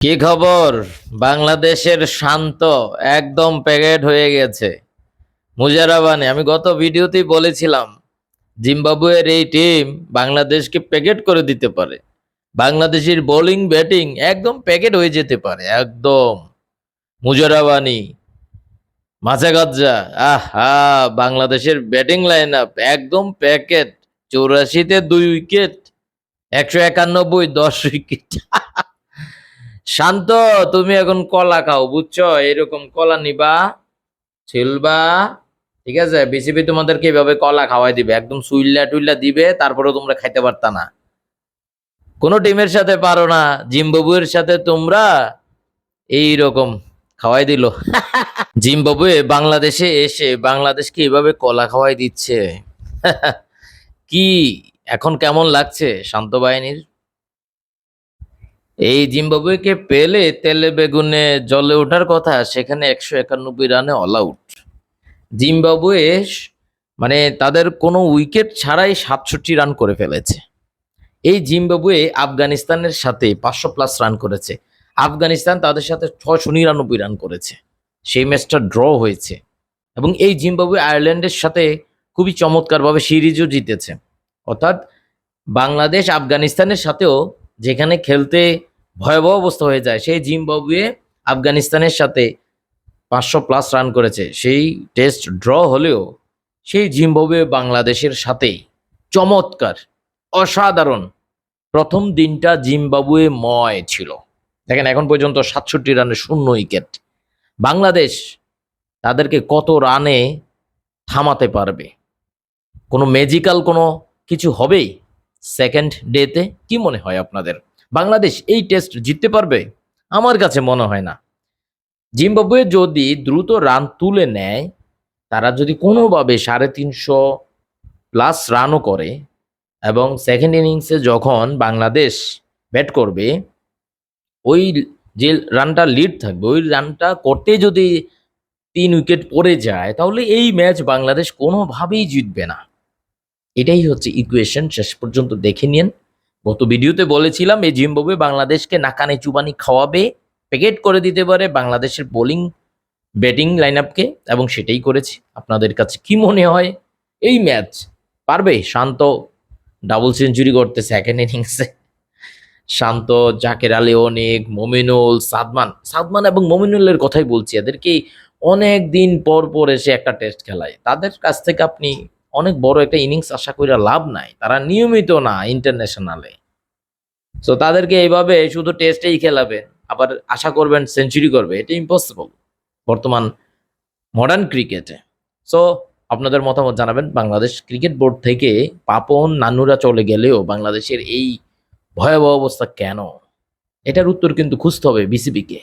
কি খবর? বাংলাদেশের শান্ত, একদম প্যাকেট হয়ে গেছে। মুজারাবানি, আমি গত ভিডিওতেই বলেছিলাম, জিম্বাবুয়ের এই টিম বাংলাদেশকে প্যাকেট করে দিতে পারে। বাংলাদেশের বোলিং, ব্যাটিং একদম প্যাকেট হয়ে যেতে পারে, একদম। মুজারাবানি, মাঝাগাজ্জা, আহা, বাংলাদেশের ব্যাটিং লাইন আপ একদম প্যাকেট, চৌরাশিতে দুই উইকেট, একশো একানব্বই, দশ উইকেট। শান্ত, তুমি এখন কলা খাও, বুঝছ? এরকম কলা নিবা, ছিলবা, ঠিক আছে? বিসিবি তোমাদেরকে এভাবে কলা খাওয়াই দিবে, একদম সুইল্লা টুইল্লা দিবে তারপরে তোমরা খাইতে পারতা না। কোনো টিমের সাথে পারো না, জিম্বাবুয়ের সাথে তোমরা এই রকম খাওয়াই দিল। জিম্বাবুয়ে বাংলাদেশে এসে বাংলাদেশকে এভাবে কলা খাওয়াই দিচ্ছে। কি, এখন কেমন লাগছে শান্ত বাহিনীর? এই জিম্বাবুয়েকে পেলে তেলে বেগুনে জলে ওঠার কথা, সেখানে একশো একানব্বই রানে অল আউট জিম্বাবুয়ে মানে তাদের কোনো উইকেট ছাড়াই সাতষট্টি রান করে ফেলেছে। এই জিম্বাবুয়ে আফগানিস্তানের সাথে পাঁচশো প্লাস রান করেছে। আফগানিস্তান তাদের সাথে ছশো নিরানব্বই রান করেছে। সেই ম্যাচটা ড্র হয়েছে। এবং এই জিম্বাবুয়ে আয়ারল্যান্ডের সাথে খুবই চমৎকারভাবে সিরিজও জিতেছে। অর্থাৎ বাংলাদেশ আফগানিস্তানের সাথেও যেখানে খেলতে ভয়াবহ অবস্থা হয়ে যায়। সেই জিম্বাবুয়ে আফগানিস্তানের সাথে পাঁচশো প্লাস রান করেছে। সেই টেস্ট ড্র হলেও সেই জিম্বাবুয়ে বাংলাদেশের সাথেই চমৎকার, অসাধারণ প্রথম দিনটা জিম্বাবুয়ে ময় ছিল। দেখেন, এখন পর্যন্ত সাতষট্টি রানে শূন্য উইকেট বাংলাদেশ তাদেরকে কত রানে থামাতে পারবে? কোনো ম্যাজিক্যাল কোনো কিছু হবেই? সেকেন্ড ডেতে কি মনে হয় আপনাদের? বাংলাদেশ এই টেস্ট জিততে পারবে? আমার কাছে মনে হয় না। জিম্বাবুয়ে যদি দ্রুত রান তুলে নেয়, তারা যদি কোনোভাবে সাড়ে তিনশো প্লাস রানও করে এবং সেকেন্ড ইনিংসে যখন বাংলাদেশ ব্যাট করবে, ওই যে রানটা লিড থাকবে, ওই রানটা করতে যদি তিন উইকেট পড়ে যায়, তাহলে এই ম্যাচ বাংলাদেশ কোনোভাবেই জিতবে না। এটাই হচ্ছে ইকুয়েশন শেষ পর্যন্ত দেখে নিন গত ভিডিওতে বলেছিলাম এই জিম্বাবুয়ে বাংলাদেশকে নাকানে চুবানি খাওয়াবে প্যাকেট করে দিতে পারে বাংলাদেশের বোলিং ব্যাটিং লাইন আপকে এবং সেটাই করেছে। আপনাদের কাছে কি মনে হয়? এই ম্যাচ পারবে? শান্ত ডাবল সেঞ্চুরি করতে সেকেন্ড ইনিংসে শান্ত, জাকের আলী, অনেক, মমিনুল, সাদমান। সাদমান এবং মমিনুলের কথাই বলছি, এদেরকে অনেক দিন পর পর এসে একটা টেস্ট খেলায়। তাদের কাছ থেকে আপনি অনেক বড় একটা ইনিংস আশা করে লাভ নাই, তারা নিয়মিত না ইন্টারন্যাশনালে সো তাদেরকে এইভাবে শুধু টেস্টেই খেলাবে, আবার আশা করবেন সেঞ্চুরি করবে, এটা ইম্পসিবল বর্তমান মডার্ন ক্রিকেটে সো আপনাদের মতামত জানাবেন, বাংলাদেশ ক্রিকেট বোর্ড থেকে পাপন নানুরা চলে গেলেও বাংলাদেশের এই ভয়াবহ অবস্থা কেন? এটার উত্তর কিন্তু খুঁজতে হবে বিসিবিকে